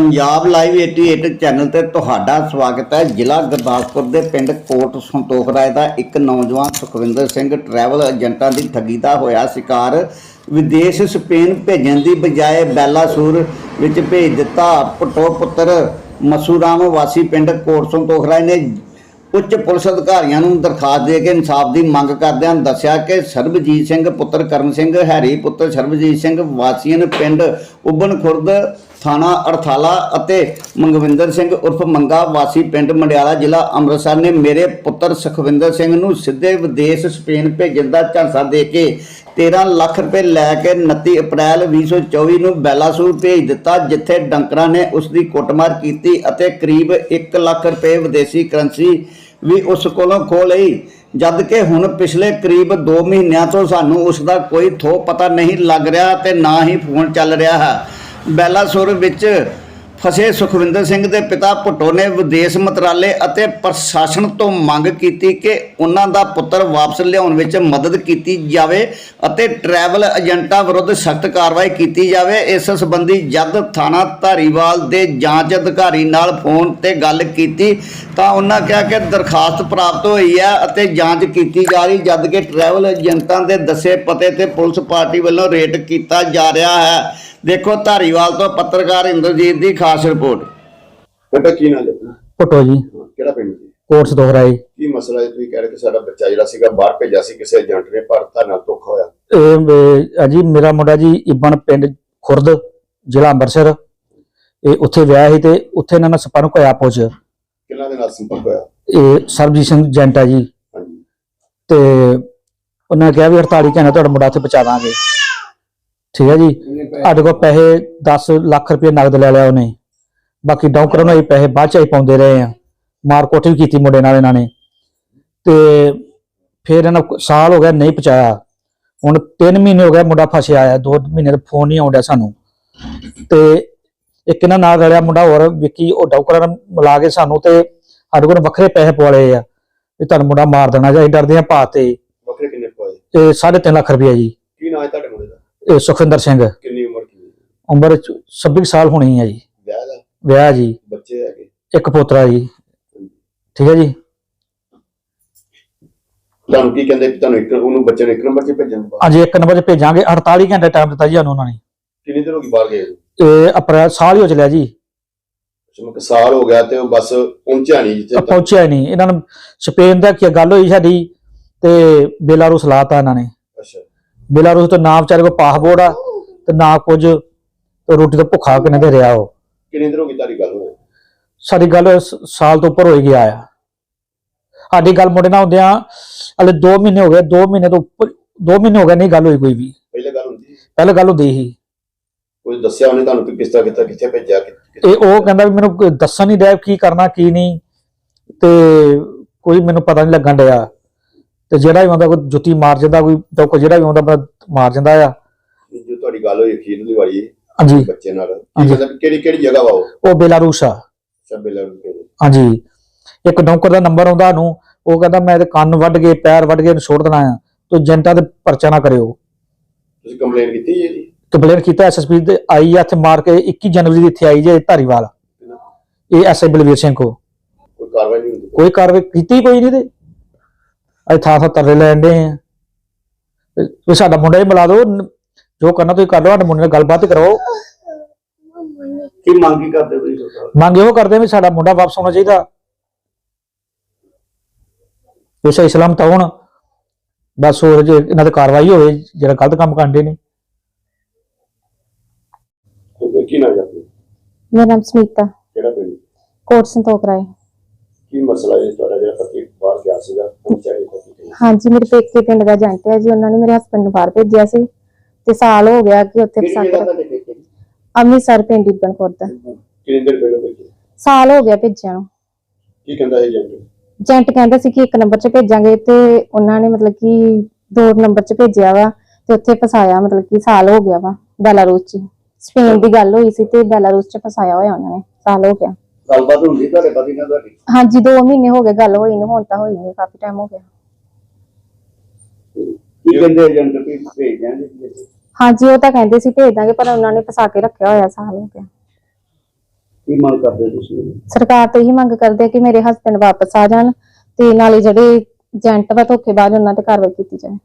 Punjab live 88 channel ਤੇ ਤੁਹਾਡਾ ਸਵਾਗਤ ਹੈ। ਜ਼ਿਲ੍ਹਾ ਗੁਰਦਾਸਪੁਰ ਦੇ ਪਿੰਡ ਕੋਟ ਸੰਤੋਖ ਰਾਏ ਦਾ ਇੱਕ ਨੌਜਵਾਨ ਸੁਖਵਿੰਦਰ ਸਿੰਘ ਟਰੈਵਲ ਏਜੰਟਾਂ ਦੀ ਠੱਗੀ ਦਾ ਹੋਇਆ ਸ਼ਿਕਾਰ। ਵਿਦੇਸ਼ ਸਪੇਨ ਭੇਜਣ ਦੀ ਬਜਾਏ ਬੈਲਾਸੂਰ ਵਿੱਚ ਭੇਜ ਦਿੱਤਾ ਪਟੋ ਪੁੱਤਰ ਮਸੂਰਾਮ ਵਾਸੀ ਪਿੰਡ ਕੋਟ ਸੰਤੋਖ ਰਾਏ ਨੇ ਉੱਚ ਪੁਲਿਸ ਅਧਿਕਾਰੀਆਂ ਨੂੰ ਦਰਖਾਸਤ ਦੇ ਕੇ ਇਨਸਾਫ ਦੀ ਮੰਗ ਕਰਦਿਆਂ ਦੱਸਿਆ ਕਿ ਸਰਬਜੀਤ ਸਿੰਘ, ਪੁੱਤਰ ਕਰਨ ਸਿੰਘ, ਹੈਰੀ ਪੁੱਤਰ ਸਰਬਜੀਤ ਸਿੰਘ ਵਾਸੀਨ ਪਿੰਡ ਉਬਨ ਖੁਰਦ ਥਾਣਾ ਅਰਥਾਲਾ ਅਤੇ ਮੰਗਵਿੰਦਰ ਸਿੰਘ ਉਰਫ ਮੰਗਾ ਵਾਸੀ ਪਿੰਡ ਮੰਡਿਆਲਾ ਜ਼ਿਲ੍ਹਾ ਅੰਮ੍ਰਿਤਸਰ ਨੇ ਮੇਰੇ ਪੁੱਤਰ ਸੁਖਵਿੰਦਰ ਸਿੰਘ ਨੂੰ ਸਿੱਧੇ ਵਿਦੇਸ਼ ਸਪੇਨ ਭੇਜਣ ਦਾ ਝਾਂਸਾ ਦੇ ਕੇ 13 ਲੱਖ ਰੁਪਏ ਲੈ ਕੇ 29 ਅਪ੍ਰੈਲ 2024 ਨੂੰ ਬੈਲਾਸੂਰ ਭੇਜ ਦਿੱਤਾ, ਜਿੱਥੇ ਡੰਕਰਾਂ ਨੇ ਉਸ ਦੀ ਕੁੱਟਮਾਰ ਕੀਤੀ ਅਤੇ ਕਰੀਬ 1 ਲੱਖ ਰੁਪਏ ਵਿਦੇਸ਼ੀ ਕਰੰਸੀ ਵੀ ਉਸ ਕੋਲੋਂ ਖੋਹ ਲਈ। ਜਦ ਕਿ ਹੁਣ ਪਿਛਲੇ ਕਰੀਬ 2 ਮਹੀਨਿਆਂ ਤੋਂ ਸਾਨੂੰ ਉਸ ਦਾ ਕੋਈ ਥੋ ਪਤਾ ਨਹੀਂ ਲੱਗ ਰਿਹਾ ਤੇ ਨਾ ਹੀ ਫੋਨ ਚੱਲ ਰਿਹਾ ਹੈ। ਬੈਲਾਸੁਰ ਵਿੱਚ ਫਸੇ ਸੁਖਵਿੰਦਰ ਸਿੰਘ ਦੇ ਪਿਤਾ ਭੁੱਟੋ ਨੇ ਵਿਦੇਸ਼ ਮੰਤਰਾਲੇ ਅਤੇ ਪ੍ਰਸ਼ਾਸਨ ਤੋਂ ਮੰਗ ਕੀਤੀ ਕਿ ਉਹਨਾਂ ਦਾ ਪੁੱਤਰ ਵਾਪਸ ਲਿਆਉਣ ਵਿੱਚ ਮਦਦ ਕੀਤੀ ਜਾਵੇ ਅਤੇ ਟਰੈਵਲ ਏਜੰਟਾਂ ਵਿਰੁੱਧ ਸਖਤ ਕਾਰਵਾਈ ਕੀਤੀ ਜਾਵੇ। ਇਸ ਸੰਬੰਧੀ ਜਦ ਥਾਣਾ ਧਾਰੀਵਾਲ ਦੇ ਜਾਂਚ ਅਧਿਕਾਰੀ ਨਾਲ ਫੋਨ ਤੇ ਗੱਲ ਕੀਤੀ ਤਾਂ ਉਹਨਾਂ ਕਿਹਾ ਕਿ ਦਰਖਾਸਤ ਪ੍ਰਾਪਤ ਹੋਈ ਹੈ ਅਤੇ ਜਾਂਚ ਕੀਤੀ ਜਾ ਰਹੀ, ਜਦ ਕਿ ਟਰੈਵਲ ਏਜੰਟਾਂ ਦੇ ਦੱਸੇ ਪਤੇ ਤੇ ਪੁਲਿਸ ਪਾਰਟੀ ਵੱਲੋਂ ਰੇਟ ਕੀਤਾ ਜਾ ਰਿਹਾ ਹੈ। ਦੇਖੋ, ਧਾਰੀਵਾਲ ਤੋਂ ਪੱਤਰਕਾਰ ਇੰਦਰਜੀਤ ਦੀ ਖਾਸ ਰਿਪੋਰਟ। ਬੇਟਾ ਕੀ ਨਾਲ ਆਪਣਾ ਫੋਟੋ ਜੀ। ਕਿਹੜਾ ਪਿੰਡ ਜੀ? ਕੋਰਸ ਦੋਹਰਾਏ ਕੀ ਮਸਲਾ ਹੈ ਤੁਸੀਂ ਕਹਿ ਰਹੇ ਕਿ ਸਾਡਾ ਬੱਚਾ ਜਿਹੜਾ ਸੀਗਾ ਬਾਹਰ ਭੇਜਿਆ ਸੀ ਕਿਸੇ ਏਜੰਟ ਨੇ ਪਰ ਤਾਂ ਨਾਲ ਧੋਖਾ ਹੋਇਆ। ਇਹ ਅਜੀ ਮੇਰਾ ਮੁੰਡਾ ਜੀ ਇਬਨ ਪਿੰਡ ਖੁਰਦ ਜ਼ਿਲ੍ਹਾ ਅੰਮ੍ਰਿਤਸਰ। ਇਹ ਉੱਥੇ ਵਿਆਹ ਸੀ ਤੇ ਉੱਥੇ ਇਹਨਾਂ ਨਾਲ ਸੰਪਰਕ ਹੋਇਆ ਪੁੱਛ ਕਿਹਨਾਂ ਦੇ ਨਾਲ ਸੰਪਰਕ ਹੋਇਆ? ਇਹ ਸਰਬਜੀਤ ਸਿੰਘ ਜੈਂਟਾ ਜੀ। ਹਾਂਜੀ। ਤੇ ਉਹਨਾਂ ਕਿਹਾ ਵੀ 48 ਘੰਟੇ ਤੁਹਾਡਾ ਮੁੰਡਾ ਉੱਥੇ ਪਹੁੰਚਾ ਦਾਂਗੇ। ਠੀਕ ਹੈ ਜੀ? ਸਾਡੇ ਕੋਲ ਪੈਸੇ 10 ਲੱਖ ਰੁਪਏ ਨਗਦ ਲੈ ਲਿਆ ਉਹਨੇ। ਬਾਕੀ ਡੌਂਕਰਾਂ ਨੂੰ ਅਸੀਂ ਪੈਸੇ ਬਾਅਦ ਚ ਹੀ ਪਾਉਂਦੇ ਰਹੇ ਆ ਮਾਰਕੁੱਟ ਵੀ ਕੀਤੀ ਮੁੰਡੇ ਨਾਲ ਇਹਨਾਂ ਨੇ। ਤੇ ਫਿਰ ਇਹਨਾਂ ਸਾਲ ਹੋ ਗਿਆ ਨਹੀਂ ਪਹੁੰਚਾਇਆ। ਹੁਣ 3 ਮਹੀਨੇ ਹੋ ਗਏ ਮੁੰਡਾ ਫਸਿਆ ਆ 2 ਮਹੀਨੇ ਦਾ ਫੋਨ ਨਹੀਂ ਆਉਂਦਾ ਸਾਨੂੰ। ਤੇ ਇੱਕ ਇਹਨਾਂ ਨਾਲ ਰਲਿਆ ਮੁੰਡਾ ਹੋਰ ਵਿੱਕੀ ਉਹ ਡੌਕਰਾਂ ਨਾਲ ਮਿਲਾ ਕੇ ਸਾਨੂੰ ਤੇ ਸਾਡੇ ਕੋਲ ਵੱਖਰੇ ਪੈਸੇ ਪਵਾਲੇ ਆ। ਵੀ ਤੁਹਾਨੂੰ ਮੁੰਡਾ ਮਾਰ ਦੇਣਾ ਜਾਂ ਡਰਦੇ ਆ ਪਾ ਤੇ। ਵੱਖਰੇ ਕਿੰਨੇ ਪਏ ਤੇ 3.5 ਲੱਖ ਰੁਪਏ ਜੀ। ਕੀ ਨਾਂ ਹੈ ਤੁਹਾਡੇ ਮੁੰਡੇ ਦਾ? ਇਹ ਸੁਖਵਿੰਦਰ ਸਿੰਘ। ਕਿੰਨੀ ਉਮਰ ਕੀ? ਉਮਰ ਚ 26 ਸਾਲ ਹੋਣੀ ਹੈ ਜੀ। ਵਿਆਹ ਦਾ ਵਿਆਹ ਜੀ। ਬੱਚੇ ਹੈਗੇ। ਇੱਕ ਪੋਤਰਾ ਜੀ। ਠੀਕ ਹੈ ਜੀ? ਤੁਹਾਨੂੰ ਕੀ ਕਹਿੰਦੇ ਤੁਹਾਨੂੰ ਇੱਕ ਉਹਨੂੰ ਬੱਚੇ ਨੂੰ ਇੱਕ ਨੰਬਰ 'ਚ ਭੇਜਣ ਬਾਅਦ? ਅੱਜ ਇੱਕ ਨੰਬਰ 'ਚ ਭੇਜਾਂਗੇ। 48 ਘੰਟੇ ਟਾਈਮ ਦਿੱਤਾ ਜੀ ਸਾਨੂੰ ਉਹਨਾਂ ਨੇ। ਕਿੰਨੀ ਦੇਰ ਹੋ ਗਈ ਬਾਹਰ ਗਏ ਨੂੰ? ਇਹ ਅਪ੍ਰੈਲ ਸਾਲ ਹੀ ਹੋ ਚਲਿਆ ਜੀ। ਜਿਵੇਂ ਕਿ ਸਾਲ ਹੋ ਗਿਆ ਤੇ ਉਹ ਬਸ ਪਹੁੰਚਿਆ ਨਹੀਂ ਜਿੱਥੇ ਤੱਕ। ਪਹੁੰਚਿਆ ਹੀ ਨਹੀਂ। ਇਹਨਾਂ ਨੂੰ ਸਪੇਨ ਦਾ ਕੀ ਗੱਲ ਹੋਈ ਸਾਡੀ ਤੇ ਬੇਲਾਰੂਸ ਲਾਤਾ ਇਹਨਾਂ ਨੇ। ਅੱਛਾ। ਬੇਲਾਰੂਸ ਤੋਂ ਨਾ ਵਿਚਾਰੇ ਕੋ ਪਾਸਪੋਰਟ ਆ ਤੇ ਨਾ ਕੁਝ ਤੇ ਰੋਟੀ ਤੋਂ ਭੁੱਖਾ ਕਿਨੇ ਦੇ ਰਿਹਾ ਉਹ। ਕਿੰਨੀ ਦੇਰ ਹੋ ਗਈ ਤੁਹਾਡੀ ਗੱਲ ਹੋਈ ਸਾਡੀ ਗੱਲ ਸ- ਸਾਲ ਤੋਂ ਉੱਪਰ ਹੋਈ ਗਿਆ ਆ। ਸਾਡੀ ਗੱਲ ਮੁੰਡੇ ਨਾਲ ਹੁੰਦਿਆਂ ਹਲੇ 2 ਮਹੀਨੇ ਹੋ ਗਏ 2 ਮਹੀਨੇ ਤੋਂ ਉੱਪਰ 2 ਮਹੀਨੇ ਹੋ ਗਏ ਨਹੀਂ ਗੱਲ ਹੋਈ ਕੋਈ ਵੀ। ਪਹਿਲੇ ਗੱਲ ਹੁੰਦੀ ਸੀ, ਪਹਿਲਾਂ ਗੱਲ ਹੁੰਦੀ ਸੀ। ਕੋਈ ਦੱਸਿਆ ਉਹਨੇ ਤੁਹਾਨੂੰ ਕਿ ਕਿਸ ਤਰ੍ਹਾਂ ਕਿੱਥੇ ਕਿੱਥੇ ਭੇਜਿਆ ਕਿ- ਕਿ- ਇਹ ਉਹ ਕਹਿੰਦਾ ਵੀ ਮੈਨੂੰ ਕੋਈ ਦੱਸਣ ਨਹੀਂ ਡਿਆ ਕੀ ਕਰਨਾ ਕੀ ਨਹੀਂ। ਤੇ ਕੋਈ ਮੈਨੂੰ ਪਤਾ ਨਹੀਂ ਲੱਗਣ ਡਿਆ। ਤੇ ਜਿਹੜਾ ਵੀ ਆਉਂਦਾ ਕੋਈ ਜੁੱਤੀ ਮਾਰ ਜਾਂਦਾ ਕੋਈ ਡੋਕ ਜਿਹੜਾ ਵੀ ਆਉਂਦਾ ਬੰਦਾ ਮਾਰ ਜਾਂਦਾ ਆ। ਜੋ ਤੁਹਾਡੀ ਗੱਲ ਹੋਈ ਅਖੀਰਲੀ ਵਾਲੀ ਹਾਂਜੀ। ਬੱਚੇ ਨਾਲ। ਕੀ ਹਾਂਜੀ। ਕਿਹੜੀ ਕਿਹੜੀ ਜਗ੍ਹਾ ਵਾ ਉਹ? ਉਹ ਬੇਲਾਰੂਸ ਆ। ਲੱਗ ਕੇ ਹਾਂਜੀ। ਇੱਕ ਡੌਂਕਰ ਦਾ ਨੰਬਰ ਆਉਂਦਾ ਨੂੰ ਉਹ ਕਹਿੰਦਾ ਮੈਂ ਤੇ ਕੰਨ ਵੱਢ ਕੇ ਪੈਰ ਵੱਢ ਕੇ ਛੋੜ ਦੇਣਾ ਆ। ਤੋ ਜਨਤਾ ਤੇ ਪਰਚਾ ਨਾ ਕਰਿਓ। ਤੁਸੀਂ ਕੰਪਲੇਨ ਕੀਤੀ ਜੀ ਇਹਦੀ? ਕੰਪਲੇਨ ਕੀਤਾ ਐਸਐਸਪੀ ਦੇ ਆਈ ਆ ਇੱਥੇ ਮਾਰ ਕੇ 21 ਜਨਵਰੀ ਦੀ ਇੱਥੇ ਆਈ ਜੇ ਧਾਰੀਵਾਲ। ਇਹ ਐਸਆਈ ਬਲਵੀਰ ਸਿੰਘ ਕੋ ਕੋਈ ਕਾਰਵਾਈ ਨਹੀਂ ਹੁੰਦੀ? ਕੋਈ ਕਾਰਵਾਈ ਕੀਤੀ ਕੋਈ ਨਹੀਂ ਤੇ ਅੱਜ ਥਾਂ ਥਾਂ ਤਰਲੇ ਲੈਣ ਦੇ ਆ। ਤੁਸੀਂ ਸਾਡਾ ਮੁੰਡਾ ਹੀ ਮਿਲਾ ਦਿਓ ਨ- ਜੋ ਕਰਨਾ ਤੁਸੀਂ ਕਰ ਲਓ ਸਾਡੇ ਮੁੰਡੇ ਨਾਲ ਗੱਲਬਾਤ ਕਰੋ ਕੀ ਮੰਗ ਕੀ ਕਰਦੇ ਤੁਸੀਂ ਸਰਕਾਰ ਮੰਗ ਇਹੋ ਕਰਦੇ ਵੀ ਸਾਡਾ ਮੁੰਡਾ ਵਾਪਸ ਆਉਣਾ ਚਾਹੀਦਾ। ਵੀ ਸਹੀ ਸਲਾਮਤ ਹੋਣ ਬਸ ਹੋਰ ਜੇ ਇਹਨਾਂ ਤੇ ਕਾਰਵਾਈ ਹੋਵੇ ਜਿਹੜਾ ਗਲਤ ਕੰਮ ਕਰਦੇ ਨੇ। ਕੋਈ ਕੀ ਨਾ ਜਾਂਦੇ ਮੇਰਾ ਨਾਮ ਸਮੀਤਾ ਕਿਹੜਾ ਪਿੰਡ? ਕੋਟ ਸੰਤੋਖ ਰਾਏ। ਕੀ ਮਸਲਾ ਹੈ ਤੁਹਾਡਾ ਜਿਹੜਾ ਪਤੀ ਬਾਹਰ ਗਿਆ ਸੀਗਾ? ਪਹੁੰਚਾਈ ਪਤੀ ਹਾਂਜੀ ਮੇਰੇ ਪੇਕੇ ਪਿੰਡ ਦਾ ਏਜੰਟ ਹੈ ਜੀ ਉਹਨਾਂ ਨੇ ਮੇਰੇ ਹਸਬੰਡ ਨੂੰ ਬਾਹਰ ਭੇਜਿਆ ਸੀ। ਤੇ ਸਾਲ ਹੋ ਗਿਆ ਕਿ ਉੱਥੇ ਪਸੰਦ? ਅੰਮ੍ਰਿਤਸਰ ਪਿੰਡ ਇਬਨ ਖੁਰਦ ਕਿੰਨੇ ਦਿਨ ਪਹਿਲਾਂ ਭੇਜੇ ਸਾਲ ਹੋ ਗਿਆ ਭੇਜਿਆ ਨੂੰ। ਕੀ ਕਹਿੰਦਾ ਇਹ ਏਜੰਟ? ਏਜੰਟ ਕਹਿੰਦਾ ਸੀ ਕਿ ਇੱਕ ਨੰਬਰ 'ਚ ਭੇਜਾਂਗੇ ਤੇ ਉਹਨਾਂ ਨੇ ਮਤਲਬ ਕਿ ਦੋ ਨੰਬਰ 'ਚ ਭੇਜਿਆ ਵਾ ਤੇ ਉੱਥੇ ਫਸਾਇਆ ਮਤਲਬ ਕਿ ਸਾਲ ਹੋ ਗਿਆ ਵਾ ਬੈਲਾਰੂਸ 'ਚ। ਸਪੇਨ ਦੀ ਗੱਲ ਹੋਈ ਸੀ ਤੇ ਬੈਲਾਰੂਸ 'ਚ ਫਸਾਇਆ ਹੋਇਆ ਉਹਨਾਂ ਨੇ ਸਾਲ ਹੋ ਗਿਆ। ਗੱਲਬਾਤ ਹੁੰਦੀ ਤੁਹਾਡੇ ਪਤੀ ਨਾਲ ਤੁਹਾਡੀ? ਹਾਂਜੀ 2 ਮਹੀਨੇ ਹੋ ਗਏ ਗੱਲ ਹੋਈ ਨੂੰ ਹੁਣ ਤਾਂ ਹੋਈ ਨਹੀਂ ਕਾਫੀ ਟਾਈਮ ਹੋ ਗਿਆ। ਕੀ ਕਹਿੰਦੇ ਏਜੰਟ ਵੀ ਭੇਜ ਦਿਆਂਗੇ? ਹਾਂਜੀ ਉਹ ਤਾਂ ਕਹਿੰਦੇ ਸੀ ਭੇਜ ਦਾਂਗੇ ਪਰ ਉਹਨਾਂ ਨੇ ਫਸਾ ਕੇ ਰੱਖਿਆ ਹੋਇਆ ਸਾਲ ਹੋ ਗਿਆ ਕੀ ਮੰਗ ਕਰਦੇ ਹੋ ਤੁਸੀਂ? ਸਰਕਾਰ ਤੋਂ ਇਹੀ ਮੰਗ ਕਰਦੇ ਆ ਕਿ ਮੇਰੇ ਹਸਬੰਡ ਵਾਪਸ ਆ ਜਾਣ ਤੇ ਨਾਲੇ ਜਿਹੜੇ ਏਜੰਟ ਵਾ ਧੋਖੇਬਾਜ਼ ਉਹਨਾਂ ਤੇ ਕਾਰਵਾਈ ਕੀਤੀ ਜਾਏ।